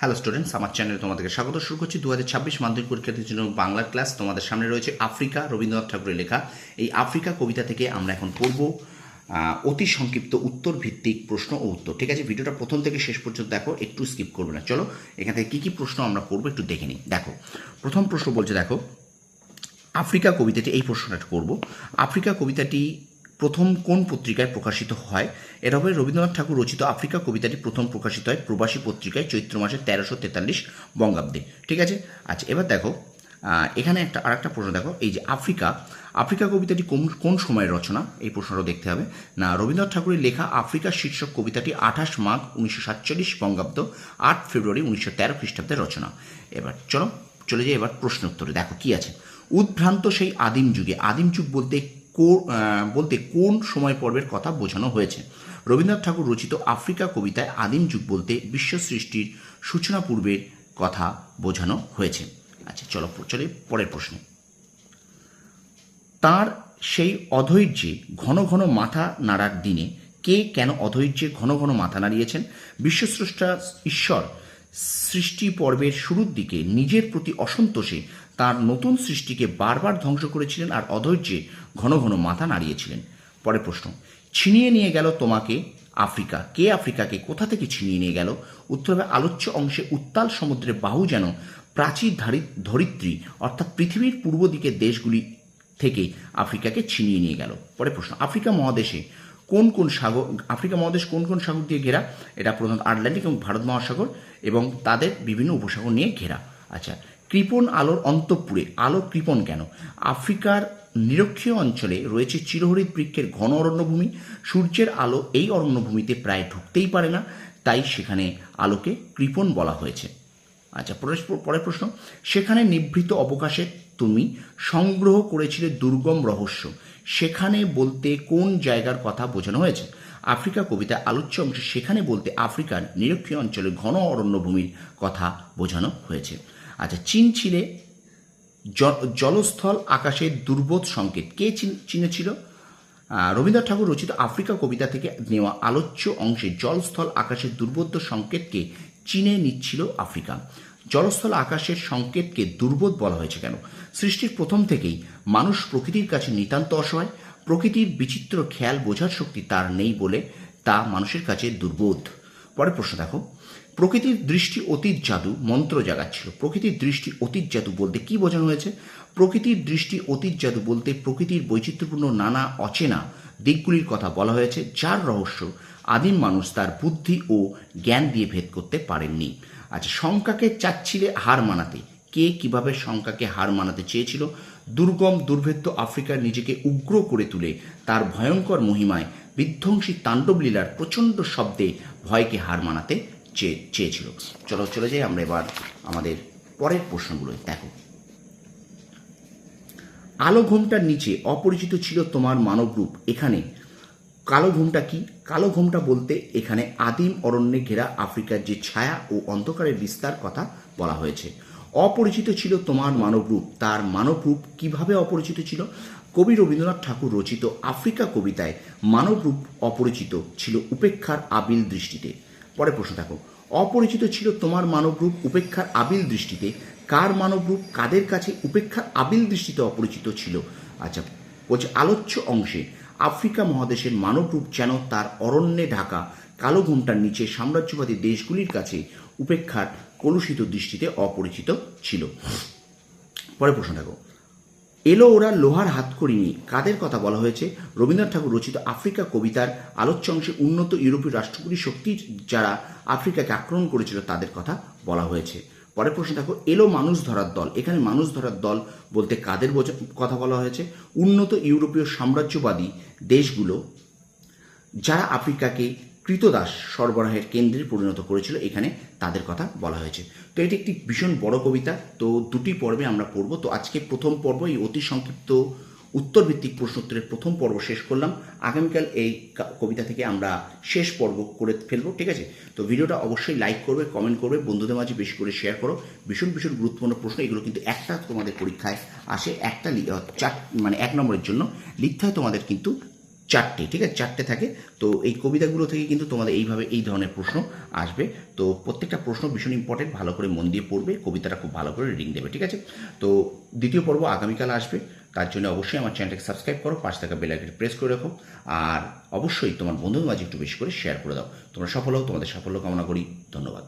Hello students আমার চ্যানেলে তোমাদেরকে স্বাগত। শুরু করছি দু হাজার ছাব্বিশ মাধ্যমিক পরীক্ষার্থীর জন্য বাংলা ক্লাস তোমাদের সামনে রয়েছে আফ্রিকা, রবীন্দ্রনাথ ঠাকুরের লেখা। এই আফ্রিকা কবিতা থেকে আমরা এখন পড়ব অতি সংক্ষিপ্ত উত্তর ভিত্তিক প্রশ্ন ও উত্তর। ঠিক আছে, ভিডিওটা প্রথম থেকে শেষ পর্যন্ত দেখো, একটু স্কিপ করবে না। চলো, এখান থেকে কী কী প্রশ্ন আমরা পড়ব একটু দেখে নিই। দেখো, প্রথম প্রশ্ন বলছে, দেখো, আফ্রিকা কবিতাটি, এই প্রশ্নটা করব। আফ্রিকা কবিতাটি প্রথম কোন পত্রিকায় প্রকাশিত হয়? এটা হবে রবীন্দ্রনাথ ঠাকুর রচিত আফ্রিকা কবিতাটি প্রথম প্রকাশিত হয় প্রবাসী পত্রিকায় চৈত্র মাসে তেরোশো তেতাল্লিশ বঙ্গাব্দে। ঠিক আছে? আচ্ছা এবার দেখো এখানে একটা আর একটা প্রশ্ন দেখো। এই যে আফ্রিকা আফ্রিকা কবিতাটি কোন কোন সময়ের রচনা? এই প্রশ্নটা দেখতে হবে। না, রবীন্দ্রনাথ ঠাকুরের লেখা আফ্রিকা শীর্ষক কবিতাটি আঠাশ মাঘ উনিশশো সাতচল্লিশ বঙ্গাব্দ, আট ফেব্রুয়ারি উনিশশো তেরো খ্রিস্টাব্দের রচনা। এবার চলো, চলে যাই এবার প্রশ্ন উত্তরে দেখো, কি আছে? উদ্ভ্রান্ত সেই আদিম যুগে, আদিম যুগ বলতে বলতে কোন সময় পর্বের কথা বোঝানো হয়েছে? রবীন্দ্রনাথ ঠাকুর রচিত আফ্রিকা কবিতায় আদিম যুগ বলতে বিশ্ব সৃষ্টির সূচনা পূর্বের কথা বোঝানো হয়েছে। আচ্ছা চলো, চলে পরের প্রশ্নে। তার সেই অধৈর্যে ঘন ঘন মাথা নাড়ার দিনে কে কেন অধৈর্যে ঘন ঘন মাথা নাড়িয়েছেন? বিশ্বস্রষ্টা ঈশ্বর সৃষ্টি পর্বের শুরুর দিকে নিজের প্রতি অসন্তোষে তার নতুন সৃষ্টিকে বারবার ধ্বংস করেছিলেন আর অধৈর্যে ঘন ঘন মাথা নাড়িয়েছিলেন। পরের প্রশ্ন, ছিনিয়ে নিয়ে গেল তোমাকে আফ্রিকা? কে আফ্রিকাকে কোথা থেকে ছিনিয়ে নিয়ে গেল? উত্তর আলোচ্য অংশে উত্তাল সমুদ্রের বাহু যেন প্রাচীর ধারি- ধরিত্রী, অর্থাৎ পৃথিবীর পূর্ব দিকের দেশগুলি থেকে আফ্রিকাকে ছিনিয়ে নিয়ে গেল। পরে প্রশ্ন, আফ্রিকা মহাদেশে কোন কোন সাগর, আফ্রিকা মহাদেশ কোন কোন সাগর দিয়ে ঘেরা, এটা প্রধানত আটলান্টিক এবং ভারত মহাসাগর এবং তাদের বিভিন্ন উপসাগর নিয়ে ঘেরা। আচ্ছা কৃপণ আলোর অন্তঃপুরে, আলো কৃপণ কেন? আফ্রিকার নিরক্ষীয় অঞ্চলে রয়েছে চিরহরিত বৃক্ষের ঘন অরণ্যভূমি, সূর্যের আলো এই অরণ্যভূমিতে প্রায় ঢুকতেই পারে না, তাই সেখানে আলোকে কৃপণ বলা হয়েছে। আচ্ছা পরের প্রশ্ন, সেখানে নিভৃত অবকাশে তুমি সংগ্রহ করেছিলে দুর্গম রহস্য। সেখানে বলতে কোন জায়গার কথা বোঝানো হয়েছে? আফ্রিকা কবিতা আলোচ্য অংশে সেখানে বলতে আফ্রিকার নিরক্ষীয় অঞ্চলে ঘন অরণ্যভূমির কথা বোঝানো হয়েছে। আচ্ছা চীন ছিলে জলস্থল আকাশের দুর্বোধ সংকেত। কে চিন- আহ, রবীন্দ্রনাথ ঠাকুর রচিত আফ্রিকা কবিতা থেকে নেওয়া আলোচ্য অংশে জলস্থল আকাশের দুর্বোধ্য সংকেতকে চিনে নিচ্ছিল আফ্রিকা। জলস্থল আকাশের সংকেতকে দুর্বোধ বলা হয়েছে কেন? সৃষ্টির প্রথম থেকেই মানুষ প্রকৃতির কাছে নিতান্ত অসহায়। প্রকৃতির বিচিত্র খেয়াল বোঝার শক্তি তার নেই বলে তা মানুষের কাছে দুর্বোধ। পরের প্রশ্ন দেখো। প্রকৃতির দৃষ্টি অতীত জাদু, মন্ত্র জাগাচ্ছিল। প্রকৃতির দৃষ্টি অতীত জাদু বলতে কি বোঝানো হয়েছে? প্রকৃতির দৃষ্টি অতীত জাদু বলতে প্রকৃতির বৈচিত্র্যপূর্ণ নানা অচেনা দিকগুলির কথা বলা হয়েছে, যার রহস্য আদিম মানুষ তার বুদ্ধি ও জ্ঞান দিয়ে ভেদ করতে পারেননি। আচ্ছা শঙ্কাকে চাচ্ছিলে হার মানাতে। কে কীভাবে শঙ্কাকে হার মানাতে চেয়েছিল? দুর্গম, দুর্ভেদ্য আফ্রিকার নিজেকে উগ্র করে তুলে তার ভয়ঙ্কর মহিমায় বিধ্বংসী তাণ্ডবলীলার প্রচণ্ড শব্দে ভয়কে হার মানাতে চেয়ে চেয়েছিল। চলো, চলে যাই, আমরা এবার আমাদের পরের প্রশ্নগুলো দেখো। আলো ঘোমটার নিচে অপরিচিত ছিল তোমার মানবরূপ। এখানে কালো ঘোমটা কি? কালো ঘোমটা বলতে এখানে আদিম অরণ্যে ঘেরা আফ্রিকার যে ছায়া ও অন্ধকারের বিস্তার কথা বলা হয়েছে। অপরিচিত ছিল তোমার মানবরূপ তার মানবরূপ কীভাবে অপরিচিত ছিল? কবি রবীন্দ্রনাথ ঠাকুর রচিত আফ্রিকা কবিতায় মানবরূপ অপরিচিত ছিল উপেক্ষার আবিল দৃষ্টিতে। পরে প্রশ্ন দেখো অপরিচিত ছিল তোমার মানবরূপ উপেক্ষার আবিল দৃষ্টিতে? কার মানবরূপ কাদের কাছে উপেক্ষার আবিল দৃষ্টিতে অপরিচিত ছিল? আচ্ছা বলছে আলোচ্য অংশে আফ্রিকা মহাদেশের মানবরূপ যেন তার অরণ্যে ঢাকা, কালো ঘুমটার নিচে সাম্রাজ্যবাদী দেশগুলির কাছে উপেক্ষার কলুষিত দৃষ্টিতে অপরিচিত ছিল। পরে প্রশ্ন দেখো। এলো ওরা লোহার হাত করিনি কাদের কথা বলা হয়েছে? রবীন্দ্রনাথ ঠাকুর রচিত আফ্রিকা কবিতার আলোচ্য অংশে উন্নত ইউরোপীয় রাষ্ট্রগুলির শক্তির যারা আফ্রিকাকে আক্রমণ করেছিল, তাদের কথা বলা হয়েছে। পরের প্রশ্ন দেখো, এলো মানুষ ধরার দল। এখানে মানুষ ধরার দল বলতে কাদের কথা বলা হয়েছে? উন্নত ইউরোপীয় সাম্রাজ্যবাদী দেশগুলো যারা আফ্রিকাকে কৃতদাস সরবরাহের কেন্দ্রে পরিণত করেছিল, এখানে তাদের কথা বলা হয়েছে। তো এটি একটি ভীষণ বড় কবিতা, তো দুটি পর্বে আমরা পড়ব। তো আজকে প্রথম পর্ব এই অতি সংক্ষিপ্ত উত্তরভিত্তিক প্রশ্নোত্তরের প্রথম পর্ব শেষ করলাম। আগামীকাল এই কবিতা থেকে আমরা শেষ পর্ব করে ফেলব, ঠিক আছে? তো ভিডিওটা অবশ্যই লাইক করবে, কমেন্ট করবে, বন্ধুদের মাঝে বেশি করে শেয়ার করো। ভীষণ ভীষণ গুরুত্বপূর্ণ প্রশ্ন, এগুলো কিন্তু একটা তোমাদের পরীক্ষায় আসে একটা চার মানে এক নম্বরের জন্য। লিখতে হয় তোমাদের কিন্তু চারটে, ঠিক আছে? চারটে থাকে। তো এই কবিতাগুলো থেকে কিন্তু তোমাদের এইভাবে এই ধরনের প্রশ্ন আসবে। তো প্রত্যেকটা প্রশ্ন ভীষণ ইম্পর্টেন্ট ভালো করে মন দিয়ে পড়বে, কবিতাটা খুব ভালো করে রিডিং দেবে, ঠিক আছে? তো দ্বিতীয় পর্ব আগামীকাল আসবে। তার জন্য অবশ্যই আমার চ্যানেলটাকে সাবস্ক্রাইব করো পাঁচ টাকা বেল আইকনটি প্রেস করে রাখো, আর অবশ্যই তোমার বন্ধুদের মাঝে একটু বেশি করে শেয়ার করে দাও। তোমরা সফল হও, তোমাদের সাফল্য কামনা করি, ধন্যবাদ।